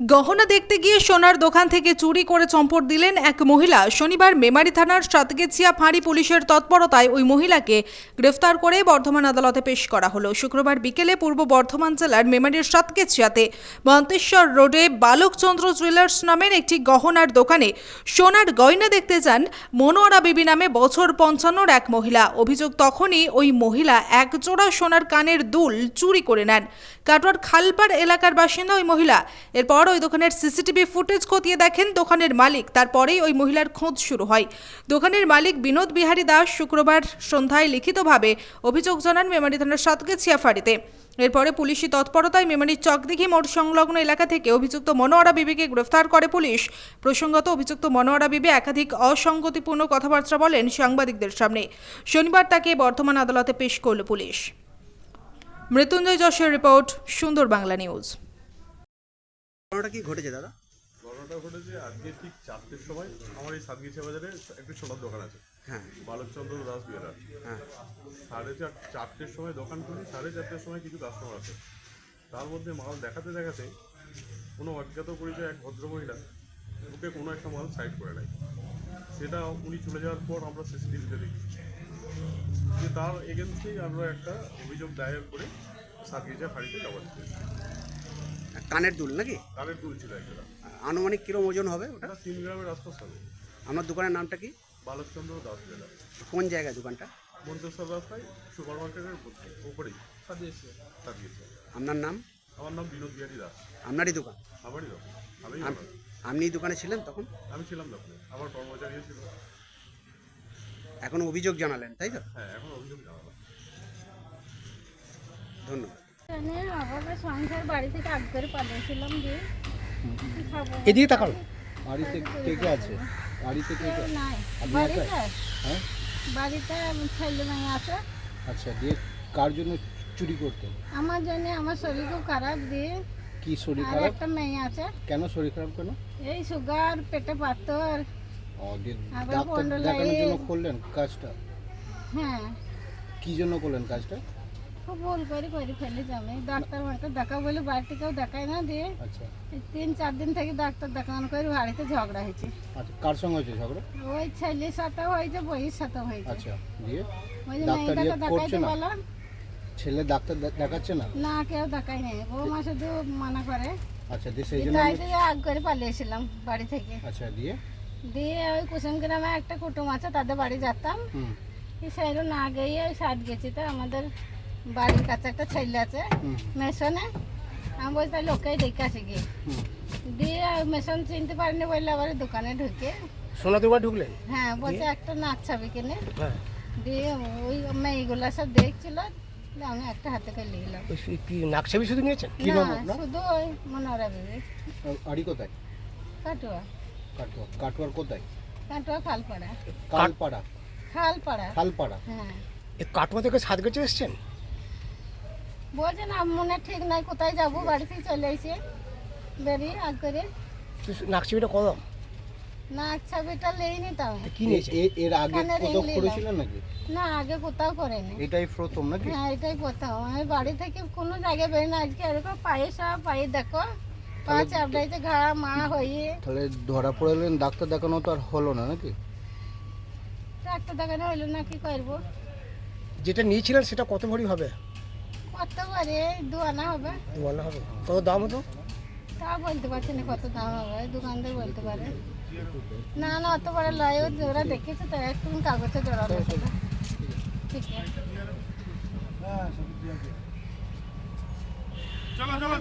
গহনা দেখতে গিয়ে সোনার দোকান থেকে চুরি করে চম্পট দিলেন এক মহিলা। শনিবার মেমারি থানার সাতগেছিয়া ফাঁড়ি পুলিশের তৎপরতায় ওই মহিলাকে গ্রেফতার করে বর্ধমান আদালতে পেশ করা হলো। শুক্রবার বিকেলে পূর্ব বর্ধমান জেলার মেমারির সাতগেছিয়াতে মন্তেশ্বর রোডে বালকচন্দ্র জুয়েলার্স নামের একটি গহনার দোকানে সোনার গয়না দেখতে যান মনোয়ারা বিবি নামে বছর পঞ্চান্নর এক মহিলা। অভিযোগ তখনই ওই মহিলা একজোড়া সোনার কানের দুল চুরি করে নেন। কাটোয়ার খালপাড় এলাকার বাসিন্দা ওই মহিলা। এরপর ওই দোকানের সিসিটিভি ফুটেজ খতিয়ে দেখেন দোকানের মালিক। তারপরেই ওই মহিলার খোঁজ শুরু হয়। দোকানের মালিক বিনোদ বিহারী দাস শুক্রবার সন্ধ্যায় লিখিতভাবে অভিযোগ জানান মেমারি থানার সাতগেছিয়া ফাঁড়িতে এরপরে পুলিশি তৎপরতায় মেমারির চকদিঘি মোড় সংলগ্ন এলাকা থেকে অভিযুক্ত মনোয়ারা বিবিকে গ্রেফতার করে পুলিশ। প্রসঙ্গত, অভিযুক্ত মনোয়ারা বিবি একাধিক অসঙ্গতিপূর্ণ কথাবার্তা বলেন সাংবাদিকদের সামনে। শনিবার তাকে বর্ধমান আদালতে পেশ করল পুলিশ। মৃত্যুঞ্জয় যশের রিপোর্ট, সুন্দর বাংলা নিউজ। ঘটনাটা কি ঘটেছে দাদা? ঘটনাটা ঘটেছে আজকে ঠিক চারটের সময়। আমার এই সাতগিছা বাজারে একটি সোনার দোকান আছে। হ্যাঁ। বালকচন্দ্র দাস বিহার হ্যাঁ। সাড়ে চার চারটের সময় দোকান খুলি সাড়ে চারটের সময় কিছু কাস্টমার আছে তার মধ্যে মাল দেখাতে দেখাতে কোনো অজ্ঞাত পরিচয় এক ভদ্রমহিলা ওকে কোনো একটা মাল সাইড করে নেয়। সেটা উনি চলে যাওয়ার পর আমরা সিসিটিভিতে দেখি। যে তার এগেনস্টেই আমরা একটা অভিযোগ দায়ের করে সাতগিছা ফাঁড়িতে জমা দিতে কানের দুল নাকি? কানের তুলছিল একটা আনুমানিক কিরম ওজন হবে ওটা? তিন গ্রামের আশপাশ হবে। আপনার দোকানের নামটা কি? বালকচন্দ্র দাস বিহার কোন জায়গায় দোকানটা? মন্তেশ্বর রাস্তায় সুপার মার্কেটের উপরেই সাজিয়েছে। সাজিয়েছে। আপনার নাম? আমার নাম বিনোদ বিহারী দাস। আপনারই দোকান? আমারই দোকান। আমি আপনি দোকানে ছিলেন তখন? আমি ছিলাম দোকানে আমার কর্মচারীও ছিল। এখন অভিযোগ জানালেন তাই তো? হ্যাঁ এখন অভিযোগ জানালাম। ধন্যবাদ। বাবাকে সংসার বাড়ি থেকে আগ করে পালিয়েছিলাম যে কি খাব? এদিকে তাকাও। বাড়িতে কে কে আছে? বাড়িতে কে কে? নাই। বাড়িতে? হ্যাঁ? বাড়িতে ছেলে মেয়ে আছে। আচ্ছা দিয়ে কার জন্য চুরি করতেন আমার জন্য আমার শরীর খুব খারাপ দিয়ে। কি শরীর আর খারাপ? একটা মেয়ে আছে। কেন শরীর খারাপ কেন? এই সুগার পেটে পাথর। ও দিয়ে আবার ডাক্তার দেখানোর জন্য করলেন কাজটা? হ্যাঁ। কি জন্য করলেন কাজটা? খুব ভুল করে করে ফেলেছি আমি ডাক্তার দেখাবো বলে বাড়িতে কেউ দেখায় না দিয়ে আচ্ছা। তিন চার দিন থেকে ডাক্তার দেখানো করে বাড়িতে ঝগড়া হয়েছে। আচ্ছা কার সঙ্গে হয়েছে ঝগড়া? ওই ছেলের সাথে হয়েছে বইয়ের সাথে হয়েছে। আচ্ছা দিয়ে ওই যে মেয়েটাকে ইয়ে দেখাইতে বললাম ছেলে ডাক্তার দেখাচ্ছে না? না কেউ দেখায় নাই। বৌমা শুধু মানা করে। আচ্ছা দিয়ে সেই জন্য আগ করে পালিয়েছিলাম বাড়ি থেকে। আচ্ছা দিয়ে? দিয়ে ওই কুসুম গ্রামে একটা কুটুম আছে তাদের বাড়ি যেতাম। সেরও না গিয়ে ওই সাত গেছি তো আমাদের বাড়ির কাছে একটা ছেলে আছে মেশনে। আমি বলছি তাহলে ওকেই দেখে আসি গিয়ে। দিয়ে মেশন চিনতে পারিনি বললে আবার দোকানে ঢুকে। সোনা দোকান ঢুকলেন? হ্যাঁ বলছে একটা নাচ ছবি কিনে। হ্যাঁ। দিয়ে ওই মেয়েগুলো সব দেখছিল আমি একটা হাতে করে নিলাম কি নাকছাবি শুধু নিয়েছেন? কি না নাম আপনার? শুধু ওই মনোরা বিবি। আড়ি কোথায়? কাটুয়া। কাটোয়া কাটোয়ার কোথায়? কাটুয়া খালপাড়া। কালপাড়া। খালপাড়া। খালপাড়া? হ্যাঁ। কাটোয়া থেকে সাত গেছে এসছেন? বলছে না মনে ঠিক নাই কোথায় যাব? বাড়ি থেকে চলে এসে বেরিয়ে আগ করে? নাকছাবিটা কদম না ছবিটা লেইনি তাও। কি নিয়েছে? এর আগে কোথাও করেছিলেন নাকি? না আগে কোথাও করেনি। এটাই প্রথম নাকি? হ্যাঁ এটাই কোথাও আমি বাড়ি থেকে কোনো জায়গায় বেরোই না। আজকে এরকম পায়ে সব পায়ে দেখো। পা চাপড়াইতে ঘা মা হয়ে তাহলে ধরা পড়লেন ডাক্তার দেখানো তো আর হলো না নাকি? ডাক্তার দেখানো হইল না কি করব? যেটা নিয়েছিলেন সেটা কত ভরি হবে? কত করে দু আনা হবে। দুয়ানা হবে। কত দাম হতো? তা বলতে পারছি না কত দাম হবে দোকানদার বলতে পারে। না না অত বড় লয় ওরা দেখেছে তো একটু কাগজে জড়ানো ঠিক আছে। চলো চলো।